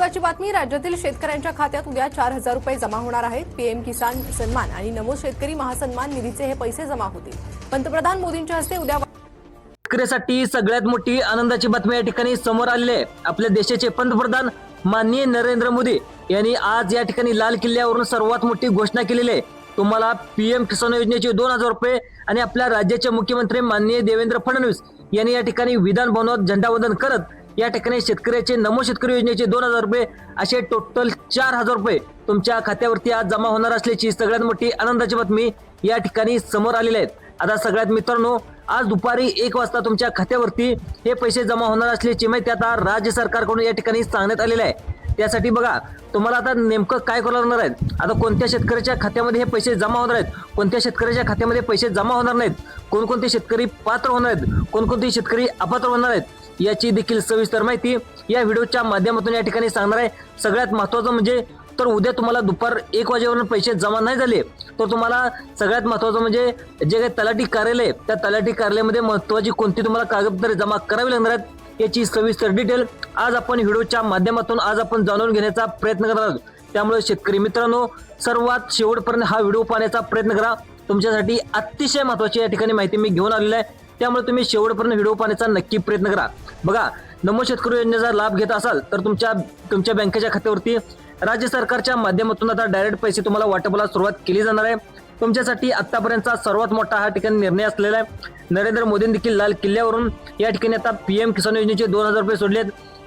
महत्वाची बातमी राज्यातील शेतकऱ्यांच्या खात्यात उद्या चार हजार रुपये जमा होणार आहेत. पीएम किसान सन्मान आणि नमो शेतकरी महासन्मान निधीचे हे पैसे जमा होतील. पंतप्रधान मोदींच्या हस्ते उद्या शेतकऱ्यासाठी सगळ्यात मोठी आनंदाची बातमी या ठिकाणी समोर आलेली आहे. आपल्या देशाचे पंतप्रधान माननीय नरेंद्र मोदी यांनी आज या ठिकाणी लाल किल्ल्यावरून सर्वात मोठी घोषणा केलेली आहे. तुम्हाला पीएम किसान योजनेचे दोन हजार रुपये आणि आपल्या राज्याचे मुख्यमंत्री माननीय देवेंद्र फडणवीस यांनी या ठिकाणी विधान भवनात झेंडावंदन करत या ठिकाणी शेतकऱ्याचे नमो शेतकरी योजनेचे दोन हजार रुपये असे टोटल चार हजार रुपये तुमच्या खात्यावरती आज जमा होणार असल्याची सगळ्यात मोठी आनंदाची बातमी या ठिकाणी समोर आलेली आहेत. आता सगळ्यात मित्रांनो आज दुपारी एक वाजता तुमच्या खात्यावरती हे पैसे जमा होणार असल्याची माहिती आता राज्य सरकारकडून या ठिकाणी सांगण्यात आलेलं आहे. त्यासाठी बघा तुम्हाला आता नेमकं काय करावं लागणार आहे? आता कोणत्या शेतकऱ्याच्या खात्यामध्ये हे पैसे जमा होणार आहेत? कोणत्या शेतकऱ्याच्या खात्यामध्ये पैसे जमा होणार नाहीत? कोणकोणते शेतकरी पात्र होणार आहेत? कोणकोणते शेतकरी अपात्र होणार आहेत? याची देखील सविस्तर माहिती या व्हिडिओच्या माध्यमातून या ठिकाणी सांगणार आहे. सगळ्यात महत्वाचं म्हणजे तर उद्या तुम्हाला दुपार एक वाजेवरून पैसे जमा नाही झाले तर तुम्हाला सगळ्यात महत्वाचं म्हणजे जे काही तलाठी कार्यालय आहे, त्या तलाठी कार्यालयामध्ये महत्वाची कोणती तुम्हाला कागदपत्रे जमा करावी लागणार आहेत याची सविस्तर डिटेल आज आपण व्हिडिओच्या माध्यमातून आज आपण जाणून घेण्याचा प्रयत्न करणार आहोत. त्यामुळे शेतकरी मित्रांनो सर्वात शेवटपर्यंत हा व्हिडिओ पाहण्याचा प्रयत्न करा. तुमच्यासाठी अतिशय महत्वाची या ठिकाणी माहिती मी घेऊन आलेली आहे. त्यामुळे तुम्ही शेवटपर्यंत व्हिडिओ पाहण्याचा नक्की प्रयत्न करा. बघा नमो शेतकरी योजनेचा लाभ घेत असाल तर तुमच्या तुमच्या बँकेच्या खात्यावरती राज्य सरकारच्या माध्यमातून आता डायरेक्ट पैसे तुम्हाला वाटपाला सुरुवात केली जाणार आहे. तुमच्यासाठी आतापर्यंतचा सर्वात मोठा हा ठिकाणी निर्णय असलेला आहे. नरेंद्र मोदींनी देखील लाल किल्ल्यावरून या ठिकाणी आता पीएम किसान योजनेचे दोन हजार रुपये सोडलेत.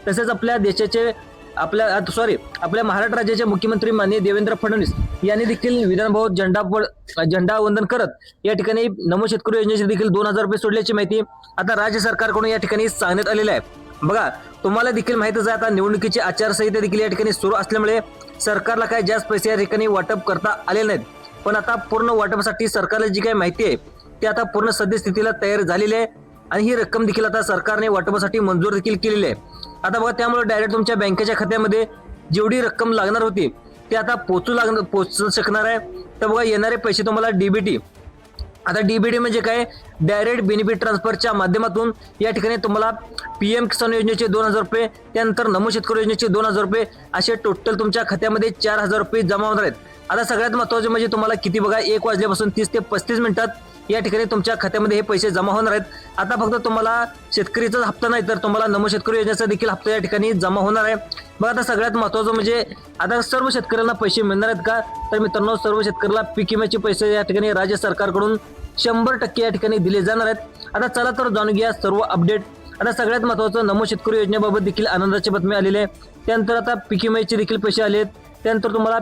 तसेच आपल्या देशाचे आपल्या सॉरी आपल्या महाराष्ट्र राज्याचे मुख्यमंत्री माननीय देवेंद्र फडणवीस यांनी देखील विधानभवन झेंडा झेंडावंदन झेंडा वंदन करत या ठिकाणी नमो शेतकरी योजनेचे देखील दोन हजार रुपये सोडल्याची माहिती आता राज्य सरकारकडून या ठिकाणी सांगण्यात आलेलं आहे. बघा तुम्हाला देखील माहितच आहे आता निवडणुकीची आचारसंहिता देखील या ठिकाणी सुरू असल्यामुळे सरकारला काही जास्त पैसे या ठिकाणी वाटप करता आले नाहीत. पण आता पूर्ण वाटपासाठी सरकारला जी काही माहिती आहे ती आता पूर्ण सद्यस्थितीला तयार झालेली आहे. आणि ही रक्कम देखील आता सरकारने वाटपासाठी मंजूर देखील केलेली आहे. आता बघा त्यामुळे डायरेक्ट तुमच्या बँकेच्या खात्यामध्ये जेवढी रक्कम लागणार होती ती आता पोचू लागणार पोचू शकणार आहे. तर बघा येणारे पैसे तुम्हाला डीबीटी आता डीबीटी म्हणजे काय? डायरेक्ट बेनिफिट ट्रान्सफरच्या माध्यमातून या ठिकाणी तुम्हाला पी एम किसान योजनेचे दोन हजार रुपये त्यानंतर नमो शेतकरी योजनेचे दोन हजार रुपये असे टोटल तुमच्या खात्यामध्ये चार हजार रुपये जमा होणार आहेत. आता सगळ्यात महत्त्वाचे म्हणजे तुम्हाला किती बघा एक वाजल्यापासून तीस ते पस्तीस मिनिटात या ठिकाणी तुमच्या खात्यामध्ये हे पैसे जमा होणार आहेत. आता फक्त तुम्हाला शेतकरीचाच हप्ता नाही तर तुम्हाला नमो शेतकरी योजनेचा देखील हप्ता या ठिकाणी जमा होणार आहे. बघा आता सगळ्यात महत्वाचं म्हणजे आता सर्व शेतकऱ्यांना पैसे मिळणार आहेत का? तर मित्रांनो सर्व शेतकऱ्याला पीक विम्याचे पैसे या ठिकाणी राज्य सरकारकडून शंभर टक्के या ठिकाणी दिले जाणार आहेत. आता चला तर जाणून घ्या सर्व अपडेट. आता सगळ्यात महत्वाचं नमो शेतकरी योजनेबाबत देखील आनंदाची बातमी आलेली आहे. त्यानंतर आता पीक विम्याचे देखील पैसे आले आहेत. त्यानंतर तुम्हाला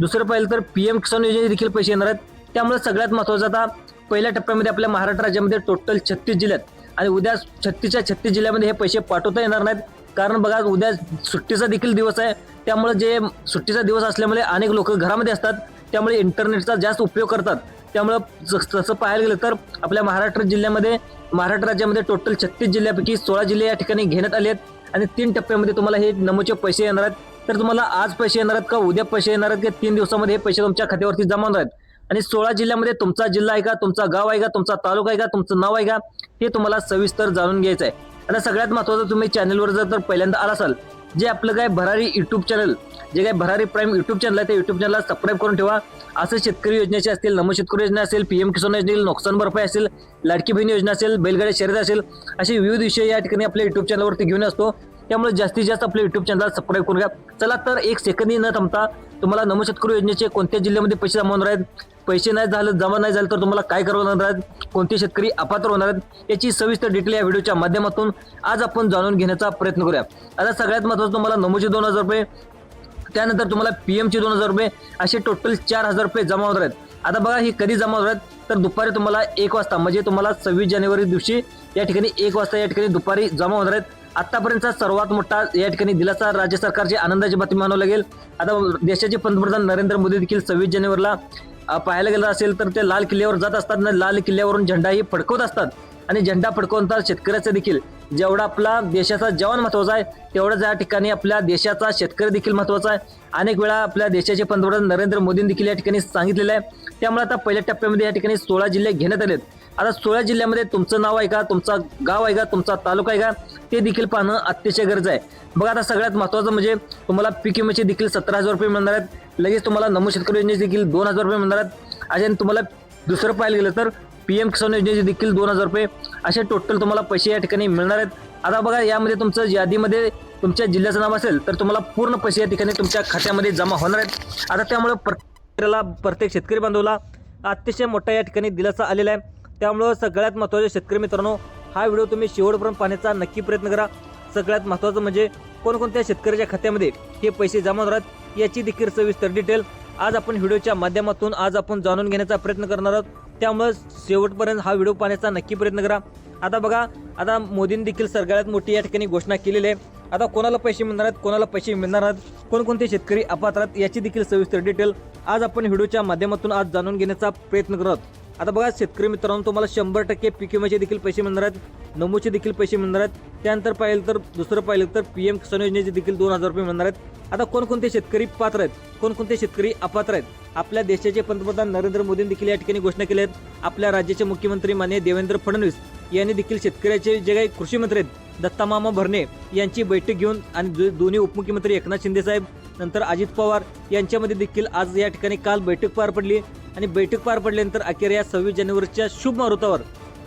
दुसरं पाहिलं तर पी एम किसान योजनेचे देखील पैसे येणार आहेत. त्यामुळे सगळ्यात महत्वाचं आता पहिल्या टप्प्यामध्ये आपल्या महाराष्ट्र राज्यामध्ये टोटल छत्तीस जिल्ह्यात. आणि उद्या छत्तीसच्या छत्तीस जिल्ह्यामध्ये हे पैसे पाठवता येणार नाहीत. कारण बघा उद्या सुट्टीचा देखील दिवस आहे. त्यामुळे जे सुट्टीचा दिवस असल्यामुळे अनेक लोक घरामध्ये असतात. त्यामुळे इंटरनेटचा जास्त उपयोग करतात. त्यामुळं जस- तसं पाहायला गेलं तर आपल्या महाराष्ट्र जिल्ह्यामध्ये महाराष्ट्र राज्यामध्ये टोटल छत्तीस जिल्ह्यापैकी सोळा जिल्हे या ठिकाणी घेण्यात आले आहेत. आणि तीन टप्प्यामध्ये तुम्हाला हे नमूचे पैसे येणार आहेत. तर तुम्हाला आज पैसे येणार आहेत का उद्या पैसे येणार आहेत? का तीन दिवसामध्ये हे पैसे तुमच्या खात्यावरती जमा होणार आहेत. आणि सोळा जिल्ह्यामध्ये तुमचा जिल्हा आहे का तुमचा गाव आहे का तुमचा तालुका आहे का तुमचं नाव आहे का हे तुम्हाला सविस्तर जाणून घ्यायचं आहे आता सगळ्यात महत्वाचं तुम्ही चॅनलवर जर तर पहिल्यांदा आला असाल जे आपलं काय भरारी युट्यूब चॅनल जे काय भरारी प्राईम युट्यूब चॅनल आहे त्या युट्यूब चॅनलला सबस्क्राईब करून ठेवा. असं शेतकरी योजनेचे असतील नमो शेतकरी योजना असेल पीएम किसान योजनेतील नुकसान भरपाई असेल लाडकी बहीण योजना असेल बैलगाडी शर्यत असेल असे विविध विषय या ठिकाणी आपल्या युट्यूब चॅनलवरती घेऊन असतो. त्यामुळे जास्तीत जास्त आपल्या युट्यूब चॅनलला सबस्क्राईब करून घ्या. चला तर एक सेकंदही न थांबता तुम्हाला नमो शेतकरी योजनेचे कोणत्या जिल्ह्यामध्ये पैसे जमा होणार आहेत पैसे नाही झालं जमा नाही झालं तर तुम्हाला काय करावं लागणार? आहेत कोणते शेतकरी अपात्र होणार आहेत? याची सविस्तर डिटेल या व्हिडिओच्या माध्यमातून आज आपण जाणून घेण्याचा प्रयत्न करूया. आता सगळ्यात महत्त्वाचं तुम्हाला नमोचे दोन हजार रुपये त्यानंतर तुम्हाला पी एमचे दोन हजार रुपये असे टोटल चार हजार रुपये जमा होणार आहेत. आता बघा ही कधी जमा होणार आहेत? तर दुपारी तुम्हाला एक वाजता म्हणजे तुम्हाला सव्वीस जानेवारी दिवशी या ठिकाणी एक वाजता या ठिकाणी दुपारी जमा होणार आहेत. आतापर्यंतचा सर्वात मोठा या ठिकाणी दिलासा राज्य सरकारची आनंदाची बातमी मानावं लागेल. आता देशाचे पंतप्रधान नरेंद्र मोदी देखील सव्वीस जानेवारीला पाहायला गेलं असेल तर ते लाल किल्ल्यावर जात असतात ना लाल किल्ल्यावरून झेंडाही फडकवत असतात. आणि झेंडा फडकवून शेतकऱ्याचा देखील जेवढा आपला देशाचा जवान महत्त्वाचा आहे तेवढंच या ठिकाणी आपल्या देशाचा शेतकरी देखील महत्त्वाचा आहे. अनेक वेळा आपल्या देशाचे पंतप्रधान नरेंद्र मोदींनी देखील या ठिकाणी सांगितलेलं आहे. त्यामुळे आता पहिल्या टप्प्यामध्ये या ठिकाणी सोळा जिल्हे घेण्यात आलेत. आता सोळा जिल्ह्यामध्ये तुमचं नाव आहे का? तुमचा गाव आहे का? तुमचा तालुका आहे का? ते देखील पाहणं अतिशय गरज आहे. बघा आता सगळ्यात महत्त्वाचं म्हणजे तुम्हाला पीक विम्याचे देखील सतरा हजार रुपये मिळणार आहेत. लगेच तुम्हाला नमो शेतकरी योजनेचे देखील दोन हजार रुपये मिळणार आहेत. आणि तुम्हाला दुसरं पाहायला गेलं तर पी एम किसान योजनेचे देखील दोन हजार रुपये असे टोटल तुम्हाला पैसे या ठिकाणी मिळणार आहेत. आता बघा यामध्ये तुमचं यादीमध्ये तुमच्या जिल्ह्याचं नाव असेल तर तुम्हाला पूर्ण पैसे या ठिकाणी तुमच्या खात्यामध्ये जमा होणार आहेत. आता त्यामुळे प्रत्येकाला प्रत्येक शेतकरी बांधवला अतिशय मोठा या ठिकाणी दिलासा आलेला आहे. त्यामुळं सगळ्यात महत्त्वाचे शेतकरी मित्रांनो हा व्हिडिओ तुम्ही शेवटपर्यंत पाहण्याचा नक्की प्रयत्न करा. सगळ्यात महत्त्वाचं म्हणजे कोणकोणत्या शेतकऱ्याच्या खात्यामध्ये हे पैसे जमा होणार याची देखील सविस्तर डिटेल आज आपण व्हिडिओच्या माध्यमातून आज आपण जाणून घेण्याचा प्रयत्न करणार आहोत. त्यामुळे शेवटपर्यंत हा व्हिडिओ पाहण्याचा नक्की प्रयत्न करा. आता बघा आता मोदींनी देखील सगळ्यात मोठी या ठिकाणी घोषणा केलेली आहे. आता कोणाला पैसे मिळणार आहेत कोणाला पैसे मिळणार आहेत कोणकोणते शेतकरी अपात्रात याची देखील सविस्तर डिटेल आज आपण व्हिडिओच्या माध्यमातून आज जाणून घेण्याचा प्रयत्न करत आता बघा शेतकरी मित्रांनो तुम्हाला शंभर टक्के पीक विम्याचे देखील पैसे मिळणार आहेत. नमूचे देखील पैसे मिळणार आहेत. त्यानंतर पाहिलं तर दुसरं पाहिलं तर पी एम किसान योजनेचे देखील दोन हजार रुपये मिळणार आहेत. आता कोणकोणते शेतकरी पात्र आहेत? कोणकोणते शेतकरी अपात्र आहेत? आपल्या देशाचे पंतप्रधान नरेंद्र मोदींनी देखील या ठिकाणी घोषणा केल्या आहेत. आपल्या राज्याचे मुख्यमंत्री माननीय देवेंद्र फडणवीस यांनी देखील शेतकऱ्याचे जे काही कृषी मंत्री आहेत दत्तामामा भरणे यांची बैठक घेऊन आणि दोन्ही उपमुख्यमंत्री एकनाथ शिंदे साहेब नंतर अजित पवार यांच्यामध्ये देखील आज या ठिकाणी काल बैठक पार पडली आणि बैठक पार पडल्यानंतर अखेर या सव्वीस जानेवारीच्या शुभ मुहूर्तावर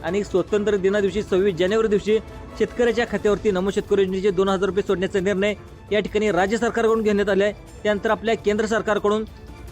आणि स्वतंत्र दिना दिवशी सव्वीस जानेवारी दिवशी शेतकऱ्याच्या खात्यावरती नमो शेतकरी योजनेचे दोन हजार रुपये सोडण्याचा निर्णय या ठिकाणी राज्य सरकारकडून घेण्यात आला आहे त्यानंतर आपल्या केंद्र सरकारकडून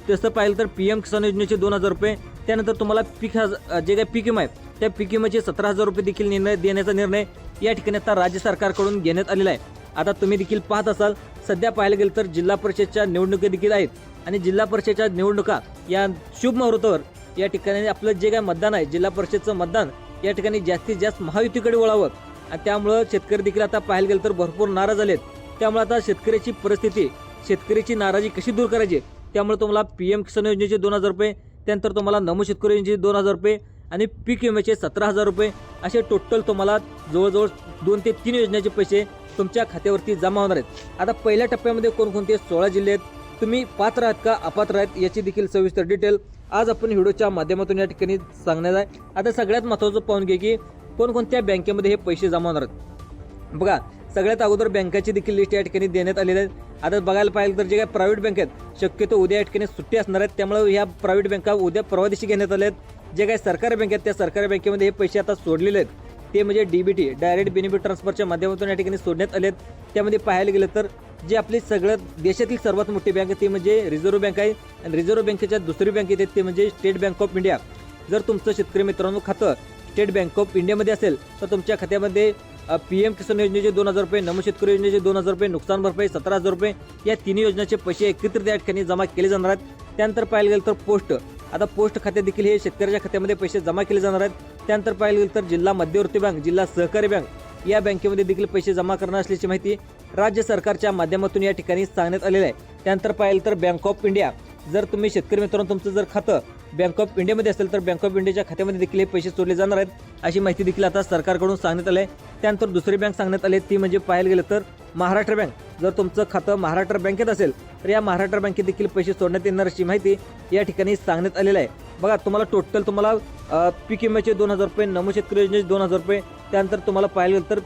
तसं पाहिलं तर पी एम किसान योजनेचे दोन हजार रुपये त्यानंतर तुम्हाला पीक हज जे काही पीक विमा आहे त्या पीक विम्याचे सतरा हजार रुपये देखील निर्णय देण्याचा निर्णय या ठिकाणी आता राज्य सरकारकडून घेण्यात आलेला आहे. आता तुम्ही देखील पाहत असाल सध्या पाहायला गेलं तर जिल्हा परिषदच्या निवडणुकी देखील आहेत. आणि जिल्हा परिषदच्या निवडणुका या शुभ मुहूर्तावर या ठिकाणी आपलं जे काय मतदान आहे जिल्हा परिषदचं मतदान या ठिकाणी जास्तीत जास्त महायुतीकडे वळावं. आणि त्यामुळं शेतकरी देखील आता पाहायला गेलं तर भरपूर नाराज आलेत त्यामुळे आता शेतकऱ्याची परिस्थिती शेतकऱ्याची नाराजी कशी दूर करायची? त्यामुळे तुम्हाला पी एम किसान योजनेचे दोन हजार रुपये त्यानंतर तुम्हाला नमो शेतकरी योजनेचे दोन हजार रुपये आणि पीक विम्याचे सतरा हजार रुपये असे टोटल तुम्हाला जवळजवळ दोन ते तीन योजनेचे पैसे तुमच्या खात्यावरती जमा होणार आहेत. आता पहिल्या टप्प्यामध्ये कोणकोणते सोळा जिल्हे आहेत? तुम्ही पात्र आहात का अपात्र आहेत याची देखील सविस्तर डिटेल आज आपण व्हिडिओच्या माध्यमातून या ठिकाणी सांगण्यात आहे. आता सगळ्यात महत्त्वाचं पाहून घे की कोणकोणत्या बँकेमध्ये हे पैसे जमा होणार आहेत. बघा सगळ्यात अगोदर बँकाची देखील लिस्ट या ठिकाणी देण्यात आलेली आहे. आता बघायला पाहिजे तर जे काही प्रायव्हेट बँक आहेत शक्यतो उद्या या ठिकाणी सुट्टी असणार आहेत. त्यामुळे ह्या प्रायव्हेट बँका उद्या परवा दिवशी घेण्यात आल्या आहेत. जे काही सरकारी बँक आहेत त्या सरकारी बँकेमध्ये हे पैसे आता सोडलेले आहेत. ते म्हणजे डीबीटी डायरेक्ट बेनिफिट ट्रान्सफरच्या माध्यमातून या ठिकाणी सोडण्यात आले आहेत. त्यामध्ये पाहायला गेलं तर जे आपली सगळ्यात देशातील सर्वात मोठी बँक आहे ती म्हणजे रिझर्व्ह बँक आहे. आणि रिझर्व्ह बँकेच्या दुसरी बँक येते ते म्हणजे स्टेट बँक ऑफ इंडिया जर तुमचं शेतकरी मित्रांनो खातं स्टेट बँक ऑफ इंडियामध्ये असेल तर तुमच्या खात्यामध्ये पी एम किसान योजनेचे दोन हजार रुपये नम शेतकरी योजनेचे दोन हजार रुपये नुकसान भरपाई सतरा हजार रुपये या तिन्ही योजनेचे पैसे एकत्रित या ठिकाणी जमा केले जाणार आहेत. त्यानंतर पाहायला गेलं तर पोस्ट. आता पोस्ट खाते देखील हे शेतकऱ्याच्या खात्यामध्ये पैसे जमा केले जाणार आहेत. त्यानंतर पाहायला गेलं तर जिल्हा मध्यवर्ती बँक जिल्हा सहकारी बँक या बँकेमध्ये देखील पैसे जमा करणार असल्याची माहिती राज्य सरकारच्या माध्यमातून या ठिकाणी सांगण्यात आलेलं आहे. त्यानंतर पाहिलं तर बँक ऑफ इंडिया जर तुम्ही शेतकरी मित्रांनो तुमचं जर खातं बँक ऑफ इंडियामध्ये असेल तर बँक ऑफ इंडियाच्या खात्यामध्ये देखील हे पैसे सोडले जाणार आहेत. अशी माहिती देखील आता सरकारकडून सांगण्यात आली आहे. त्यानंतर दुसरी बँक सांगण्यात आली ती म्हणजे पाहायला गेलं तर महाराष्ट्र बँक जर तुमचं खातं महाराष्ट्र बँकेत असेल तर या महाराष्ट्र बँकेत देखील पैसे सोडण्यात येणार अशी माहिती या ठिकाणी सांगण्यात आलेलं आहे. बघा तुम्हाला टोटल तुम्हाला अं, पीक विम्याचे दोन हजार रुपये नमो शेतकरी योजनेचे दोन हजार रुपये. त्यानंतर तुम्हाला पाहायला गेलं तर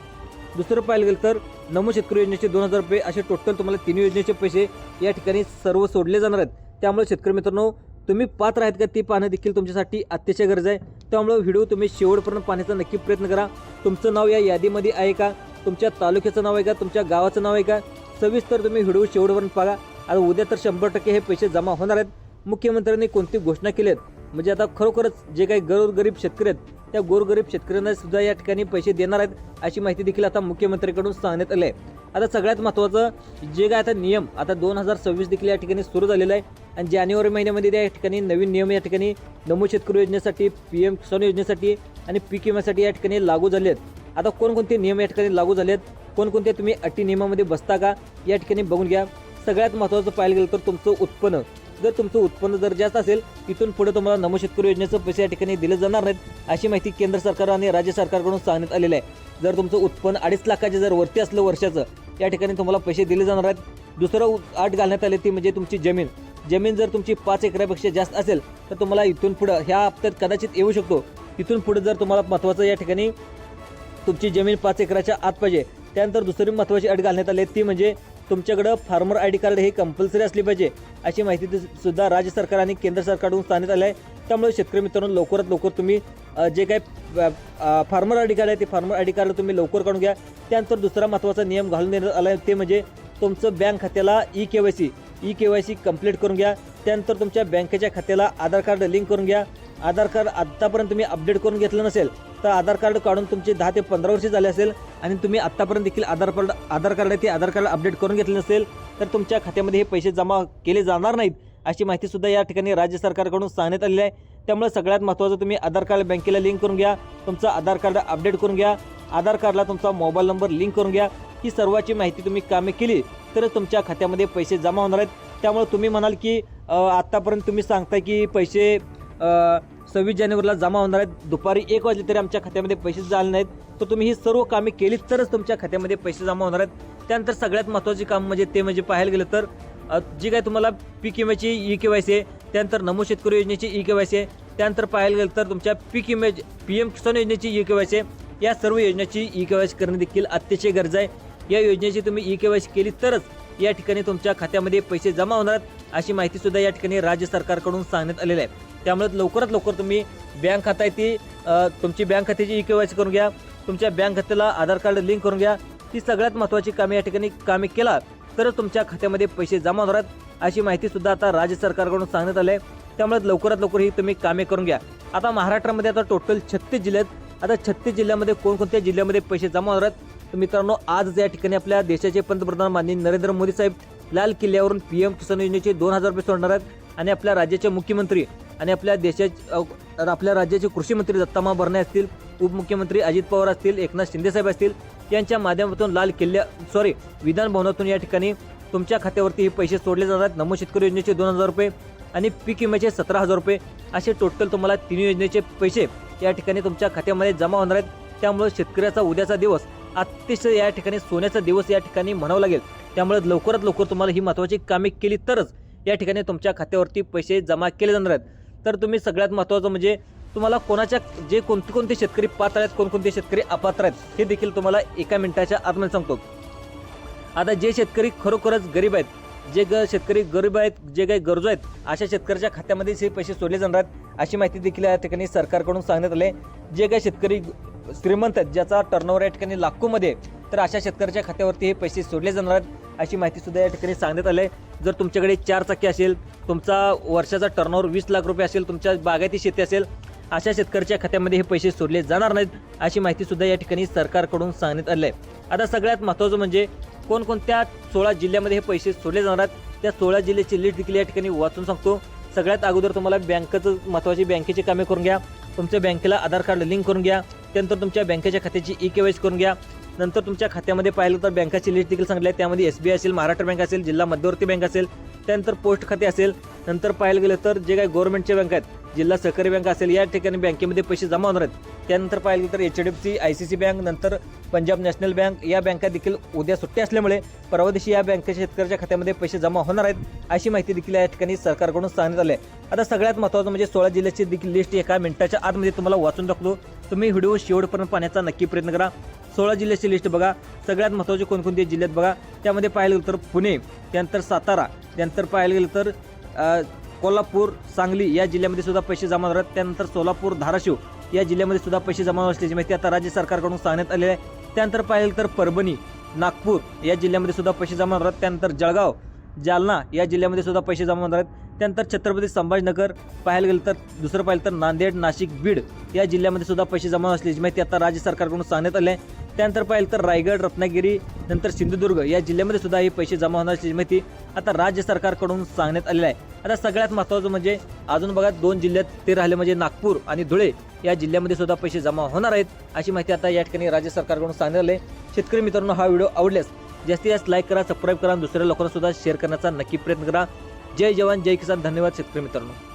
दुसरं पाहायला गेलं तर नमो शेतकरी योजनेचे दोन हजार रुपये असे टोटल तुम्हाला तीन योजनेचे पैसे या ठिकाणी सर्व सोडले जाणार आहेत. त्यामुळे शेतकरी मित्रांनो तुम्ही पात्र आहेत का ते पाहणं देखील तुमच्यासाठी अतिशय गरज आहे. त्यामुळे व्हिडिओ तुम्ही शेवटपर्यंत पाहण्याचा नक्की प्रयत्न करा. तुमचं नाव या यादीमध्ये आहे का? तुमच्या तालुक्याचं नाव आहे का? तुमच्या गावाचं नाव आहे का? सविस्तर तुम्ही व्हिडिओ शेवटपर्यंत पाहा. आता उद्या तर शंभर टक्के हे पैसे जमा होणार आहेत. मुख्यमंत्र्यांनी कोणती घोषणा केली आहेत? म्हणजे आता खरोखरच जे काही गोरगरीब शेतकरी आहेत त्या गोरगरीब शेतकऱ्यांना सुद्धा या ठिकाणी पैसे देणार आहेत अशी माहिती देखील आता मुख्यमंत्र्यांकडून सांगण्यात आली आहे. आता सगळ्यात महत्त्वाचं जे काय आता नियम आता दोन हजार सव्वीस देखील या ठिकाणी सुरू झालेला आहे. आणि जानेवारी महिन्यामध्ये त्या ठिकाणी नवीन नियम या ठिकाणी नमो शेतकरी योजनेसाठी पी एम किसान योजनेसाठी आणि पीक विम्यासाठी या ठिकाणी लागू झाले आहेत. आता कोणकोणते नियम या ठिकाणी लागू झाले आहेत? कोणकोणते तुम्ही अटी नियमामध्ये बसता का? या ठिकाणी बघून घ्या. सगळ्यात महत्त्वाचं पाहायला गेलं तर तुमचं उत्पन्न. जर तुमचं उत्पन्न जर जास्त असेल तिथून पुढे तुम्हाला नमो शेतकरी योजनेचं पैसे या ठिकाणी दिले जाणार नाहीत अशी माहिती केंद्र सरकार आणि राज्य सरकारकडून सांगण्यात आलेलं आहे. जर तुमचं उत्पन्न अडीच लाखाचे जर वरती असलं वर्षाचं त्या ठिकाणी तुम्हाला पैसे दिले जाणार आहेत. दुसरं उ- अट घालण्यात आली ती म्हणजे तुमची जमीन. जमीन जर तुमची पाच एकरापेक्षा जास्त असेल तर तुम्हाला इथून पुढं ह्या हप्त्यात कदाचित येऊ शकतो. इथून पुढे जर तुम्हाला महत्त्वाचं या ठिकाणी तुमची जमीन पाच एकराच्या आत पाहिजे त्यानंतर दुसरी महत्त्वाची अट घालण्यात आली ती म्हणजे तुमच्याकडं फार्मर आय डी कार्ड हे कंपल्सरी असली पाहिजे अशी माहिती सुद्धा राज्य सरकार आणि केंद्र सरकारकडून सांगण्यात आलं आहे त्यामुळे शेतकरी मित्रांनो लवकरात लवकर तुम्ही जे काही फार्मर आय डी कार्ड आहे ते फार्मर आय डी कार्ड तुम्ही लवकर काढून घ्या. त्यानंतर दुसरा महत्त्वाचा नियम घालून देण्यात आला आहे ते म्हणजे तुमचं बँक खात्याला E K Y C E K Y C complete करून घ्या. त्यानंतर तुमच्या बँकेच्या खात्याला आधार कार्ड लिंक करून घ्या. आधार कार्ड आत्तापर्यंत तुम्ही अपडेट करून घेतलं नसेल तर आधार कार्ड काढून तुमचे दहा ते पंधरा वर्ष झाले असेल आणि तुम्ही आत्तापर्यंत देखील आधार कार्ड आधार कार्ड आहे ते आधार कार्ड अपडेट करून घेतलं नसेल तर तुमच्या खात्यामध्ये हे पैसे जमा केले जाणार नाहीत अशी माहितीसुद्धा या ठिकाणी राज्य सरकारकडून सांगण्यात आलेली आहे. त्यामुळे सगळ्यात महत्त्वाचं तुम्ही आधार कार्ड बँकेला लिंक करून घ्या तुमचं आधार कार्ड अपडेट करून घ्या आधार कार्डला तुमचा मोबाईल नंबर लिंक करून घ्या. ही सर्वाची माहिती तुम्ही कामे केली तर तुमच्या खात्यामध्ये पैसे जमा होणार आहेत. त्यामुळे तुम्ही म्हणाल की आत्तापर्यंत तुम्ही सांगताय की पैसे सव्वीस जानेवारीला जमा होणार आहेत. दुपारी एक वाजले तरी आमच्या खात्यामध्ये पैसे झाले नाहीत. तर तुम्ही ही सर्व कामे केलीत तरच तुमच्या खात्यामध्ये पैसे जमा होणार आहेत. त्यानंतर सगळ्यात महत्त्वाचे काम म्हणजे ते म्हणजे पाहायला गेलं तर जी काय तुम्हाला पीक विम्याची ई के वाय सी आहे त्यानंतर नमो शेतकरी योजनेची ई के वाय सी आहे. त्यानंतर पाहायला गेलं तर तुमच्या पीक विमे पी एम किसान योजनेची ई के वाय सी आहे. या सर्व योजनेची ई के वाय सी करणे देखील अतिशय गरज आहे. या योजनेची तुम्ही ई के वाय सी केली तरच या ठिकाणी तुमच्या खात्यामध्ये पैसे जमा होणार आहेत. अशी माहितीसुद्धा या ठिकाणी राज्य सरकारकडून सांगण्यात आलेली आहे. त्यामुळे लवकरात लवकर तुम्ही बँक खाता आहे ती तुमची बँक खात्याची ई के वाय सी करून घ्या तुमच्या बँक खात्याला आधार कार्ड लिंक करून घ्या. ती सगळ्यात महत्त्वाची कामे या ठिकाणी कामे केला तरच तुमच्या खात्यामध्ये पैसे जमा होणार आहेत. अशी माहिती सुद्धा आता राज्य सरकारकडून सांगण्यात आली आहे. त्यामुळे लवकरात लवकर ही तुम्ही कामे करून घ्या. आता महाराष्ट्रामध्ये आता टोटल छत्तीस जिल्ह्यात आता छत्तीस जिल्ह्यामध्ये कोणकोणत्या जिल्ह्यामध्ये पैसे जमा होणार आहेत? तर मित्रांनो आज या ठिकाणी आपल्या देशाचे पंतप्रधान माननीय नरेंद्र मोदी साहेब लाल किल्ल्यावरून पी एम किसान योजनेचे दोन हजार रुपये सोडणार आहेत. आणि आपल्या राज्याचे मुख्यमंत्री आणि आपल्या देशाचे आपल्या राज्याचे कृषी मंत्री दत्तामा भरणे असतील उपमुख्यमंत्री अजित पवार असतील एकनाथ शिंदेसाहेब असतील यांच्या माध्यमातून लाल किल्ल्या सॉरी विधान भवनातून या ठिकाणी तुमच्या खात्यावरती हे पैसे सोडले जातात. नमो शेतकरी योजनेचे दोन हजार रुपये आणि पीक विम्याचे सतरा हजार रुपये. असे टोटल तुम्हाला तिन्ही योजनेचे पैसे या ठिकाणी तुमच्या खात्यामध्ये जमा होणार आहेत. त्यामुळे शेतकऱ्याचा उद्याचा दिवस अतिशय या ठिकाणी सोन्याचा दिवस या ठिकाणी म्हणावा लागेल. त्यामुळे लवकरात लवकर तुम्हाला ही महत्त्वाची कामे केली तरच या ठिकाणी तुमच्या खात्यावरती पैसे जमा केले जाणार आहेत. तर तुम्ही सगळ्यात महत्त्वाचं म्हणजे तुम्हाला कोणाच्या जे कोणते कोणते शेतकरी पात्र आहेत कोणकोणते शेतकरी अपात्र आहेत हे देखील तुम्हाला एका मिनिटाच्या आतमध्ये सांगतो. आता जे शेतकरी खरोखरच गरीब आहेत जे ग शेतकरी गरीब आहेत जे काही गरजू आहेत अशा शेतकऱ्याच्या खात्यामध्ये हे पैसे सोडले जाणार आहेत अशी माहिती देखील या ठिकाणी सरकारकडून सांगण्यात आले जे काही शेतकरी श्रीमंत आहेत ज्याचा टर्नओव्हर या ठिकाणी लाखोमध्ये तर अशा शेतकऱ्याच्या खात्यावरती हे पैसे सोडले जाणार आहेत. अशी माहिती सुद्धा या ठिकाणी सांगण्यात आली आहे जर तुमच्याकडे चार चाकी असेल तुमचा वर्षाचा टर्नओव्हर वीस लाख रुपये असेल तुमच्या बागायती शेती असेल अशा शेतकऱ्याच्या खात्यामध्ये हे पैसे सोडले जाणार नाहीत अशी माहिती सुद्धा या ठिकाणी सरकारकडून सांगण्यात आली आहे आता सगळ्यात महत्त्वाचं म्हणजे कोणकोणत्या सोळा जिल्ह्यामध्ये हे पैसे सोडले जाणार आहेत त्या सोळा जिल्ह्याची लिस्ट देखील या ठिकाणी वाचून सांगतो. सगळ्यात अगोदर तुम्हाला बँकेचं महत्त्वाची बँकेची कामे करून घ्या. तुमच्या बँकेला आधार कार्ड लिंक करून घ्या. त्यानंतर तुमच्या बँकेच्या खात्याची ई के वाय करून घ्या. नंतर तुमच्या खात्यामध्ये पाहिलं तर बँकाची लिस्ट देखील सांगितली आहे. त्यामध्ये एस बी आय असेल महाराष्ट्र बँक असेल जिल्हा मध्यवर्ती बँक असेल त्यानंतर पोस्ट खाते असेल नंतर पाहायला गेलं तर जे काही गव्हर्नमेंटच्या बँक आहेत जिल्हा सहकारी बँक असेल या ठिकाणी बँकेमध्ये पैसे जमा होणार आहेत. त्यानंतर पाहिलं गेलं तर H D F C I C C bank नंतर पंजाब नॅशनल बँक या बँका देखील उद्या सुट्टी असल्यामुळे परवा दिवशी या बँकेच्या शेतकऱ्याच्या खात्यामध्ये पैसे जमा होणार आहेत अशी माहिती देखील या ठिकाणी सरकारकडून सांगण्यात आली आहे. आता सगळ्यात महत्त्वाचं म्हणजे सोळा जिल्ह्याची देखील लिस्ट एका मिनिटाच्या आतमध्ये तुम्हाला वाचून टाकतो तुम्ही व्हिडिओ शेवटपर्यंत पाहण्याचा नक्की प्रयत्न करा. सोळा जिल्ह्याची लिस्ट बघा. सगळ्यात महत्त्वाचे कोणकोणते जिल्ह्यात बघा. त्यामध्ये पाहायला गेलं तर पुणे त्यानंतर सातारा त्यानंतर पाहायला गेलं तर कोल्हापूर सांगली या जिल्ह्यामध्ये सुद्धा पैसे जमा होणार आहेत त्यानंतर सोलापूर धाराशिव या जिल्ह्यामध्ये सुद्धा पैसे जमा होणार असल्याची माहिती आता राज्य सरकारकडून सांगण्यात आलेली आहे. त्यानंतर पाहिलं तर परभणी नागपूर या जिल्ह्यामध्ये सुद्धा पैसे जमा होणार आहेत त्यानंतर जळगाव जालना या जिल्ह्यामध्ये सुद्धा पैसे जमा होणार आहेत. त्यानंतर छत्रपती संभाजीनगर पाहायला गेलं तर दुसरं पाहिलं तर नांदेड नाशिक बीड या जिल्ह्यामध्ये सुद्धा पैसे जमा असल्याची माहिती आता राज्य सरकारकडून सांगण्यात आली आहे. त्यानंतर पाहिलं तर रायगड रत्नागिरी नंतर सिंधुदुर्ग या जिल्ह्यामध्ये सुद्धा हे पैसे जमा होणार असल्याची माहिती आता राज्य सरकारकडून सांगण्यात आलेलं आहे. आता सगळ्यात महत्त्वाचं म्हणजे अजून बघा दोन जिल्ह्यात ते राहिले म्हणजे नागपूर आणि धुळे या जिल्ह्यामध्ये सुद्धा पैसे जमा होणार आहेत अशी माहिती आता या ठिकाणी राज्य सरकारकडून सांगण्यात आले आहे. शेतकरी मित्रांनो हा व्हिडिओ आवडल्यास जास्तीत जास्त लाईक करा सबस्क्राईब करा दुसऱ्या लोकांना सुद्धा शेअर करण्याचा नक्की प्रयत्न करा. जय जवान जय किसान. धन्यवाद शेतकरी मित्रांनो.